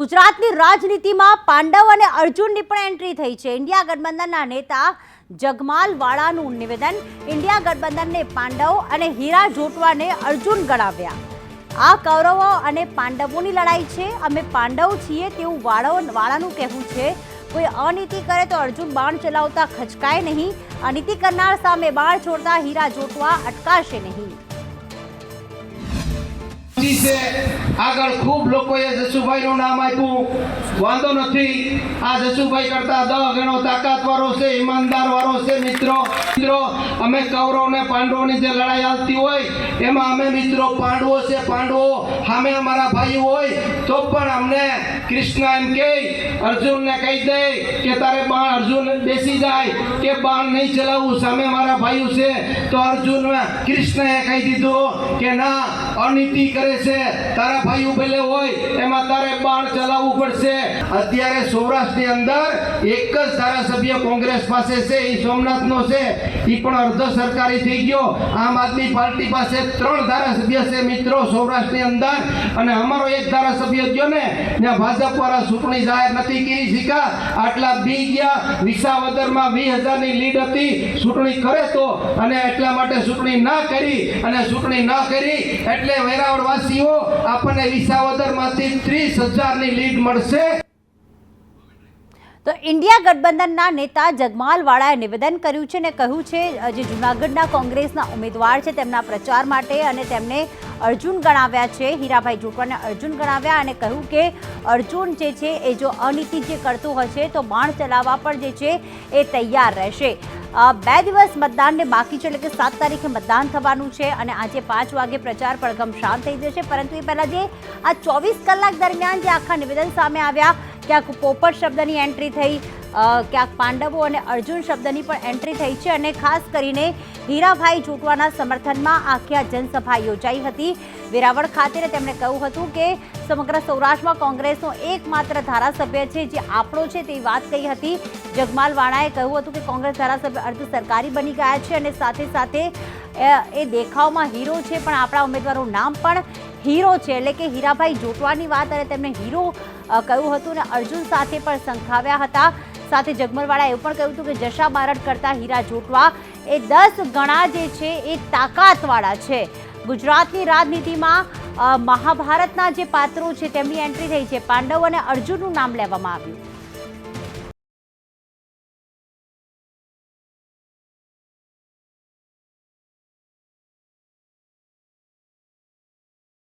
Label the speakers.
Speaker 1: ગુજરાતની રાજનીતિમાં પાંડવ અને અર્જુનની પણ એન્ટ્રી થઈ છે. ઇન્ડિયા ગઠબંધનના નેતા જગમાલ વાળાનું નિવેદન, ઇન્ડિયા ગઠબંધનને પાંડવ અને હીરા જોટવાને અર્જુન ગણાવ્યા. આ કૌરવો અને પાંડવોની લડાઈ છે. અમે પાંડવ છીએ તેવું વાળો, વાળાનું કહેવું છે. કોઈ અનીતિ કરે તો અર્જુન બાણ ચલાવતા ખચકાય નહીં. અનીતિ કરનાર સામે બાણ છોડતા હીરા જોટવા અટકાશે નહીં.
Speaker 2: છે. આગળ ખૂબ લોકોએ જસુભાઈનું નામ આપ્યું. વાંધો નથી. આ જસુભાઈ કરતા દહ ગણો તાકાતવાળો છે, ઈમાનદારવાળો છે, મિત્રો. મિત્રો અમે કૌરવ ને પાંડવોની જે લડાઈ આવતી હોય, એમાં અમે મિત્રો પાંડવો છે, પાંડવો સામે અમારા ભાઈ હોય, તો પણ અમને કૃષ્ણ એમ કહે, અર્જુનને કહી દે કે તારે બાણ અર્જુન બેસી જાય, કે બાણ નહીં ચલાવવું સામે મારા ભાઈઓ છે. તો અર્જુન કૃષ્ણએ કહી દીધું કે, ના, અનીતિ કરે છે, તારા ભાઈઓ ભલે હોય, એમાં તારે બાણ ચલાવવું પડશે. અત્યારે સૌરાષ્ટ્રની અંદર એક જ ધારાસભ્ય કોંગ્રેસ પાસે છે, એ સોમનાથનો છે એ પણ અર્ધ સરકારી થઈ ગયો. આમ આદમી પાર્ટી પાસે ત્રણ ધારાસભ્ય છે મિત્રો, સૌરાષ્ટ્રની અંદર. અને અમારો એક ધારાસભ્ય ગયો ને, ત્યાં ભાજપ વાળા ચૂંટણી જાહેર નથી કરી શીખા આટલા બી ગયા, વિસાવદરમાં વીસ હજારની લીડ હતી. ચૂંટણી કરે તો, અને એટલા માટે ચૂંટણી ના કરી, અને ચૂંટણી ના કરી, એટલે વેરાવળવાસીઓ, આપણને વિસાવદરમાંથી ત્રીસ હજારની લીડ મળશે.
Speaker 1: તો ઇન્ડિયા ગઠબંધનના નેતા જગમાલવાળાએ નિવેદન કર્યું છે અને કહ્યું છે જે જૂનાગઢના કોંગ્રેસના ઉમેદવાર છે, તેમના પ્રચાર માટે અને તેમને અર્જુન ગણાવ્યા છે, હીરાભાઈ જોટવાને અર્જુન ગણાવ્યા અને કહ્યું કે અર્જુન જે છે, એ જો અનીતિ જે કરતું હશે તો બાણ ચલાવવા પણ જે છે, એ તૈયાર રહેશે. બે દિવસ મતદાનને બાકી છે, એટલે કે સાત તારીખે મતદાન થવાનું છે અને આજે પાંચ વાગે પ્રચાર પડઘમ શાંત થઈ જશે, પરંતુ એ પહેલાં જે આ ચોવીસ કલાક દરમિયાન જે આખા નિવેદન સામે આવ્યા ક્યાંક પોપટ શબ્દની એન્ટ્રી થઈ ક્યાંક પાંડવો અને અર્જુન શબ્દની પણ એન્ટ્રી થઈ છે અને ખાસ કરીને હીરાભાઈ જોટવાના સમર્થનમાં આખી જનસભા યોજાઈ હતી. વેરાવળ ખાતે તેમણે કહ્યું હતું કે સમગ્ર સૌરાષ્ટ્રમાં કોંગ્રેસનો એકમાત્ર ધારાસભ્ય છે જે આપણો છે તેવી વાત કહી હતી. જગમાલ વાણાએ કહ્યું હતું કે કોંગ્રેસ ધારાસભ્ય અર્ધ સરકારી બની ગયા છે અને સાથે સાથે એ દેખાવમાં હીરો છે પણ આપણા ઉમેદવારનું નામ પણ હીરો છે, એટલે કે હીરાભાઈ જોટવાની વાત અને તેમણે હીરો કહ્યું હતું ને અર્જુન સાથે પણ સંખાવ્યા હતા. સાથે જગમરવાળાએ એવું પણ કહ્યું હતું કે જશા બારડ કરતા હીરા જોટવા એ દસ ગણા જે છે એ તાકાતવાળા છે. ગુજરાતની રાજનીતિમાં મહાભારતના જે પાત્રો છે, તેમની એન્ટ્રી થઈ છે. પાંડવ અને અર્જુનનું નામ લેવામાં આવ્યું.